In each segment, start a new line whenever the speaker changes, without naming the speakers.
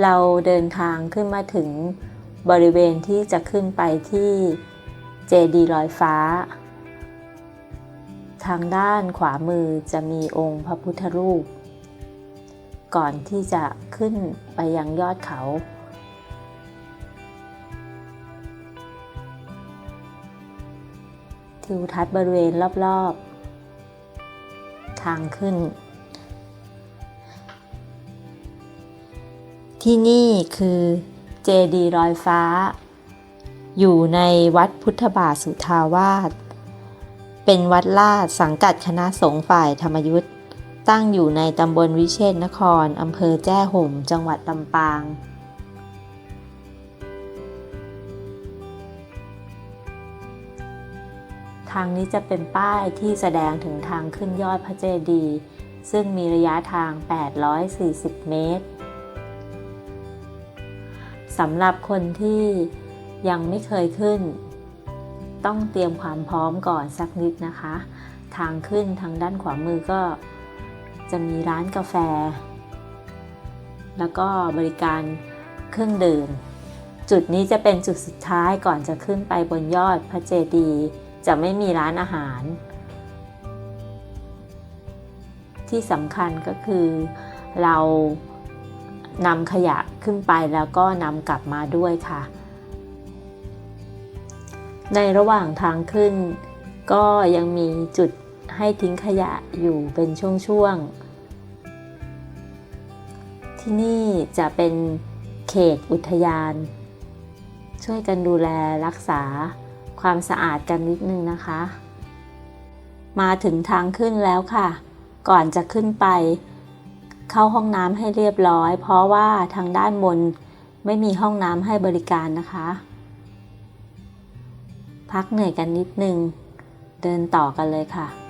เราเดินทางขึ้นมาถึงบริเวณที่จะขึ้นไปที่เจดีลอยฟ้า ทางด้านขวามือจะมีองค์พระพุทธรูป ก่อนที่จะขึ้นไปยังยอดเขา ทิวทัศน์บริเวณรอบๆ ทางขึ้น ที่นี่คือเจดีลอยฟ้า อยู่ในวัดพุทธบาทสุทาวาส เป็นวัดลาดสังกัดคณะสงฆ์ฝ่ายธรรมยุทธ์ตั้งอยู่ในตำบลวิเชษนครอำเภอแจ้ห่ม จังหวัดลำปาง ทางนี้จะเป็นป้ายที่แสดงถึงทางขึ้นยอดพระเจดีย์ซึ่งมีระยะทาง 840 เมตร สำหรับคนที่ยังไม่เคยขึ้น ต้องเตรียมความพร้อมก่อนสักนิดนะคะ ทางขึ้นทางด้านขวามือก็จะมีร้านกาแฟ แล้วก็บริการเครื่องดื่ม จุดนี้จะเป็นจุดสุดท้ายก่อนจะขึ้นไปบนยอดพระเจดีย์จะไม่มีร้านอาหาร ที่สำคัญก็คือเรา นำขยะขึ้นไปแล้วก็นำกลับมาด้วยค่ะ ในระหว่างทางขึ้น ก็ยังมีจุดให้ทิ้งขยะอยู่เป็นช่วงๆ ที่นี่จะเป็นเขตอุทยาน ช่วยกันดูแลรักษาความสะอาดกันนิดนึงนะคะ มาถึงทางขึ้นแล้วค่ะ ก่อนจะขึ้นไป เข้าห้องน้ำให้เรียบร้อย เพราะว่าทางด้านบนไม่มีห้องน้ำให้บริการนะคะ พักเหนื่อยกันนิดนึง เดินต่อกันเลยค่ะ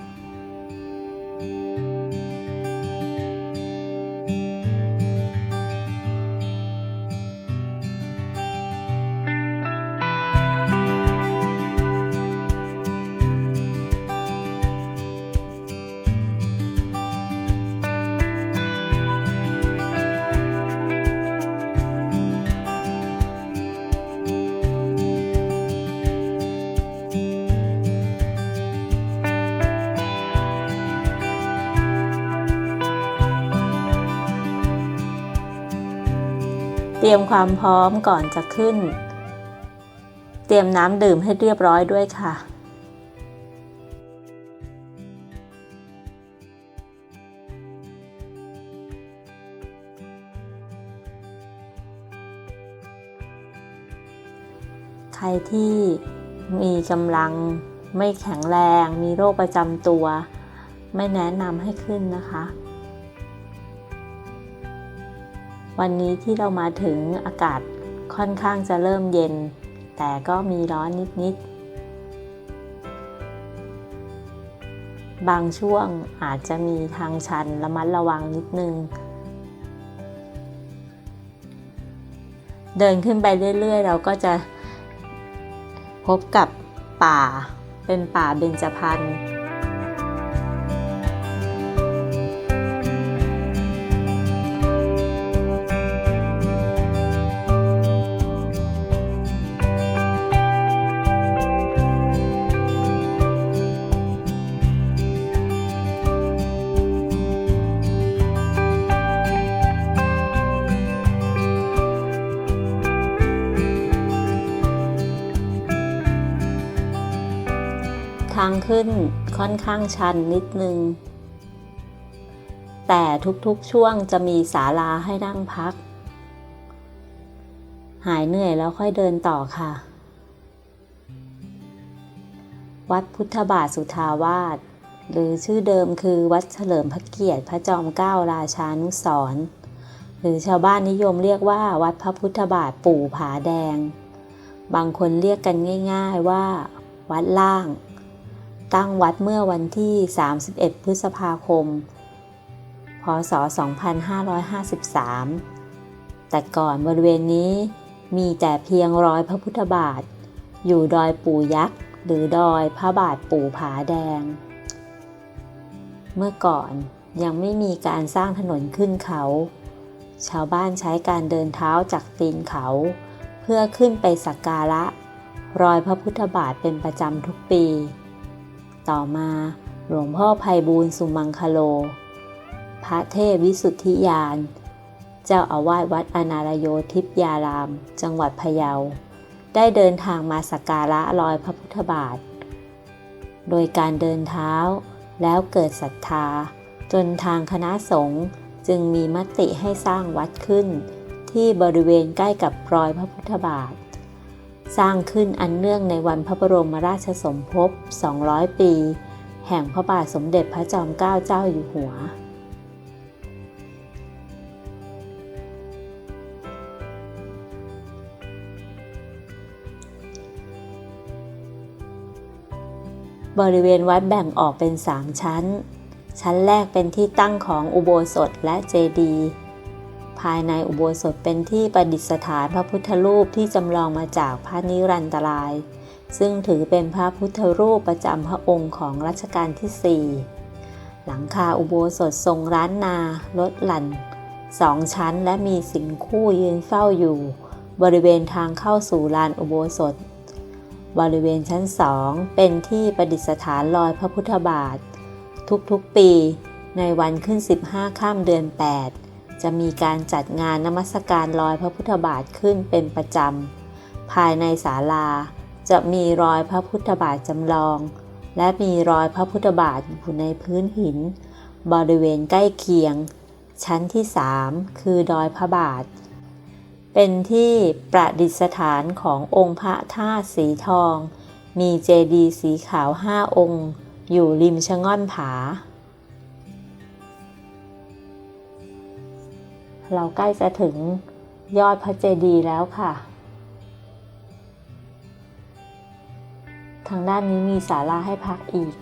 เตรียมความพร้อมก่อนจะขึ้น เตรียมน้ำดื่มให้เรียบร้อยด้วยค่ะ ใครที่มีกำลังไม่แข็งแรง มีโรคประจำตัว ไม่แนะนำให้ขึ้นนะคะ วันนี้ที่เรามาถึงอากาศค่อนข้างจะเริ่มเย็น แต่ก็มีร้อนนิดๆ บางช่วงอาจจะมีทางชันระมัดระวังนิดนึง เดินขึ้นไปเรื่อยๆ เราก็จะพบกับป่าเป็นป่าเบญจพรรณ ขึ้นค่อนข้างชันนิดนึง แต่ทุกๆช่วงจะมีศาลาให้นั่งพัก หายเหนื่อยแล้วค่อยเดินต่อค่ะ วัดพุทธบาทสุทาวาสหรือชื่อเดิมคือวัดเฉลิมพระเกียรติพระจอมเกล้าราชานุสรหรือชาวบ้านนิยมเรียกว่าวัดพระพุทธบาทปู่ผาแดง บางคนเรียกกันง่าย ๆว่า วัดล่าง ตั้งวัดเมื่อวันที่ 31 พฤษภาคม พศ 2553 แต่ก่อนบริเวณนี้มีแต่เพียงรอยพระพุทธบาท อยู่ดอยปู่ยักษ์ หรือดอยพระบาทปู่ผาแดง เมื่อก่อนยังไม่มีการสร้างถนนขึ้นเขา ชาวบ้านใช้การเดินเท้าจากตีนเขา เพื่อขึ้นไปสักการะ รอยพระพุทธบาทเป็นประจำทุกปี ต่อมาหลวงพ่อไพบูลย์สุมังคโล พระเทพวิสุทธิยาน เจ้าอาวาสวัดอนารโยทิพยาราม จังหวัดพะเยา ได้เดินทางมาสักการะรอยพระพุทธบาท โดยการเดินเท้าแล้วเกิดศรัทธา จนทางคณะสงฆ์จึงมีมติให้สร้างวัดขึ้น ที่บริเวณใกล้กับรอยพระพุทธบาท สร้างขึ้นอันเนื่องในวันพระบรมราชสมภพ 200 ปี แห่งพระบาทสมเด็จพระจอมเกล้าเจ้าอยู่หัว บริเวณวัดแบ่งออกเป็น 3 ชั้น ชั้นแรกเป็นที่ตั้งของอุโบสถและเจดีย์ ภายในอุโบสถเป็นที่ประดิษฐานพระพุทธรูปที่จำลองมาจากพระนิรันตราย ซึ่งถือเป็นพระพุทธรูปประจำพระองค์ของรัชกาลที่ 4 หลังคาอุโบสถทรงร้านนาลดหลั่นสองชั้นและมีสิงคู่ยืนเฝ้าอยู่ บริเวณทางเข้าสู่ลานอุโบสถ บริเวณชั้นสองเป็นที่ประดิษฐานรอยพระพุทธบาท ทุกๆปีในวันขึ้น 15 ข้ามเดือน 8 จะมีการจัดงานนมัสการรอยพระพุทธบาทขึ้นเป็นประจำ ภายในศาลาจะมีรอยพระพุทธบาทจำลอง และมีรอยพระพุทธบาทอยู่ในพื้นหิน บริเวณใกล้เคียง ชั้นที่3คือดอยพระบาท เป็นที่ประดิษฐานขององค์พระธาตุสีทอง มีเจดีย์สีขาวห้าองค์ อยู่ริมชะง่อนผา เราใกล้จะถึงยอดพระเจดีย์แล้วค่ะ ทางด้านนี้มีศาลาให้พักอีก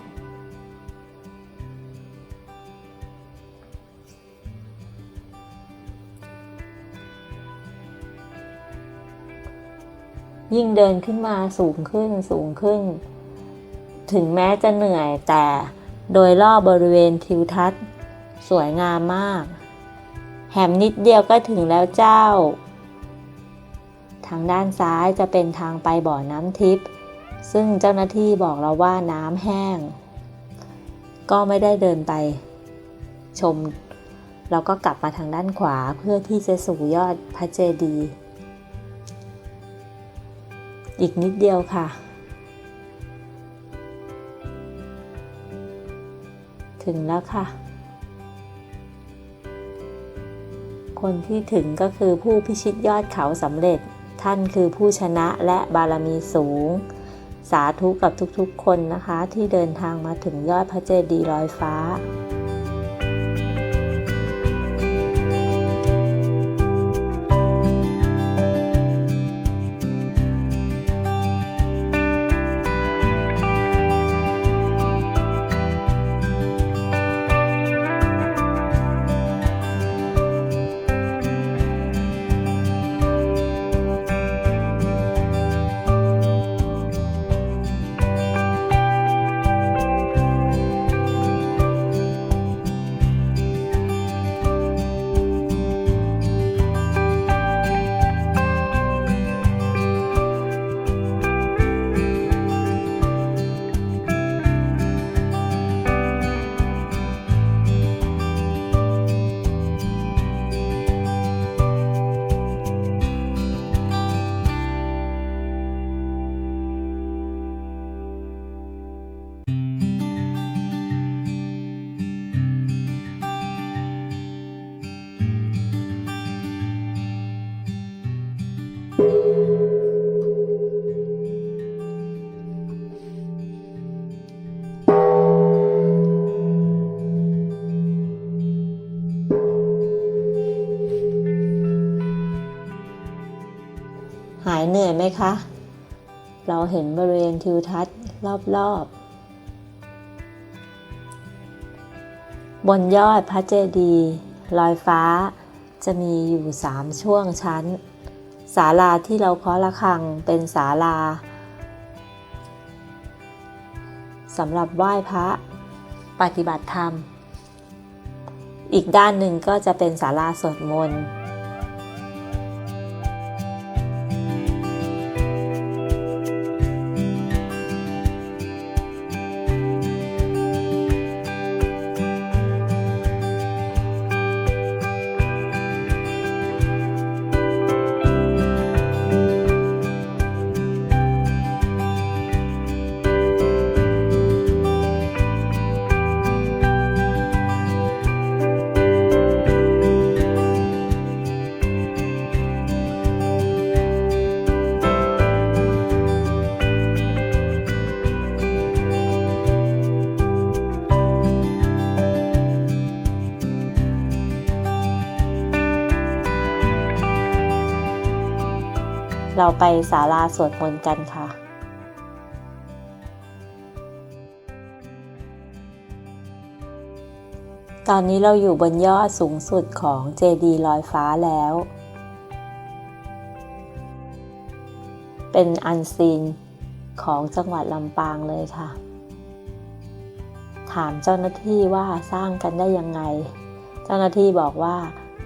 ยิ่งเดินขึ้นมาสูงขึ้นสูงขึ้น ถึงแม้จะเหนื่อยแต่โดยรอบบริเวณทิวทัศน์ สวยงามมาก แหมนิดเดียวก็ถึงแล้วเจ้า ทางด้านซ้ายจะเป็นทางไปบ่อน้ำทิพย์ซึ่งเจ้าหน้าที่บอกเราว่าน้ำแห้ง ก็ไม่ได้เดินไปชม เราก็กลับมาทางด้านขวาเพื่อที่จะสู่ยอดพระเจดีย์อีกนิดเดียวค่ะ ถึงแล้วค่ะ คนที่ถึงก็คือผู้พิชิตยอดเขาสำเร็จ ท่านคือผู้ชนะและบารมีสูง สาธุกับทุกๆคนนะคะที่เดินทางมาถึงยอดพระเจดีย์ลอยฟ้า เราเห็นบริเวณทิวทัศน์รอบๆ บนยอดพระเจดีย์ลอยฟ้า จะมีอยู่3ช่วงชั้น ศาลาที่เราเคาะระฆังเป็นศาลาสำหรับไหว้พระปฏิบัติธรรม อีกด้านหนึ่งก็จะเป็นศาลาสวดมนต์ เราไปศาลาสวดมนต์กันค่ะตอนนี้เราอยู่บนยอดสูงสุดของเจดีย์ลอยฟ้าแล้ว เป็นอันซีนของจังหวัดลำปางเลยค่ะ ถามเจ้าหน้าที่ว่าสร้างกันได้ยังไง เจ้าหน้าที่บอกว่า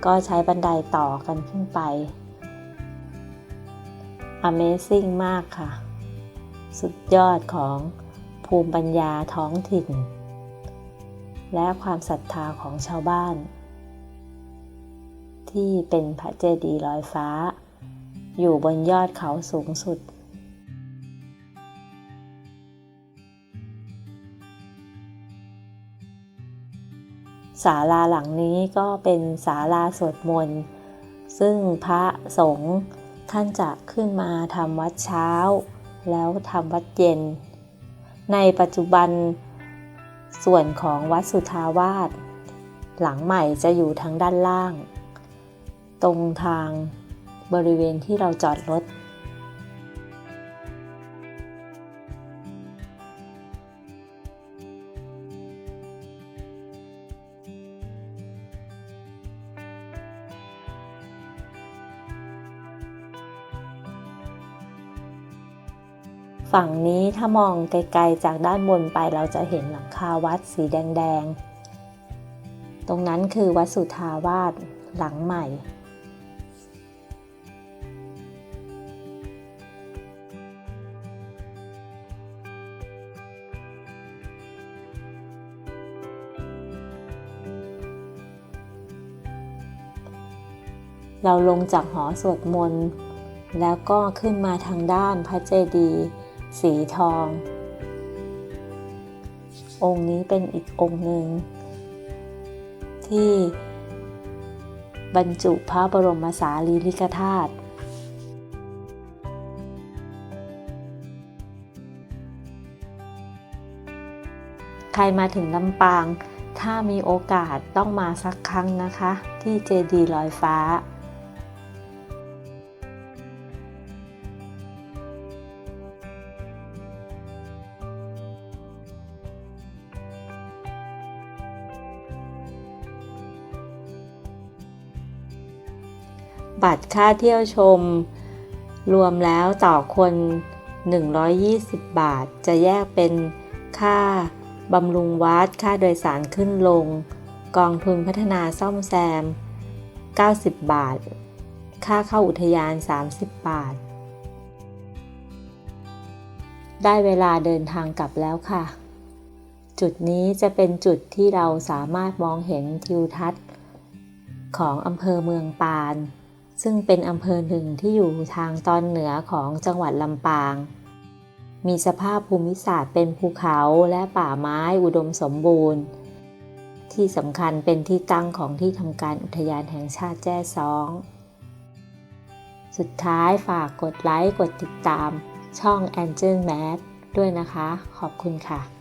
ก็ใช้บันไดต่อกันขึ้นไป Amazing มากค่ะ สุดยอดของภูมิปัญญาท้องถิ่น และความศรัทธาของชาวบ้าน ที่เป็นพระเจดีย์ลอยฟ้า อยู่บนยอดเขาสูงสุดศาลาหลังนี้ก็เป็นศาลาสวดมนต์ ซึ่งพระสงฆ์ ท่านจะขึ้นมาทำวัดเช้า แล้วทำวัดเย็น ในปัจจุบันส่วนของวัดสุทาวาสหลังใหม่จะอยู่ทางด้านล่าง ตรงทางบริเวณที่เราจอดรถ ฝั่งนี้ถ้ามองไกลๆจากด้านบนไปเราจะเห็นหลังคาวัดสีแดงๆ ตรงนั้นคือวัดสุทาวาสหลังใหม่ เราลงจากหอสวดมนต์แล้วก็ขึ้นมาทางด้านพระเจดีย์ สีทอง องค์นี้เป็นอีกองค์หนึ่ง ที่บรรจุพระบรมสารีริกธาตุใครมาถึงลำปาง ถ้ามีโอกาสต้องมาสักครั้งนะคะ ที่เจดีย์ลอยฟ้า บัตรค่าเที่ยวชม รวมแล้วต่อคน 120 บาท จะแยกเป็นค่าบำรุงวัด ค่าโดยสารขึ้นลง กองทุนพัฒนาซ่อมแซม 90 บาท ค่าเข้าอุทยาน 30 บาท ได้เวลาเดินทางกลับแล้วค่ะ จุดนี้จะเป็นจุดที่เราสามารถมองเห็นทิวทัศน์ของอำเภอเมืองปาน ซึ่งเป็นอำเภอหนึ่งที่อยู่ทางตอนเหนือของจังหวัดลำปาง มีสภาพภูมิศาสตร์เป็นภูเขาและป่าไม้อุดมสมบูรณ์ ที่สำคัญเป็นที่ตั้งของที่ทำการอุทยานแห่งชาติแจ้ซ้อง สุดท้ายฝากกดไลค์ กดติดตามช่อง Angel Map ด้วยนะคะ ขอบคุณค่ะ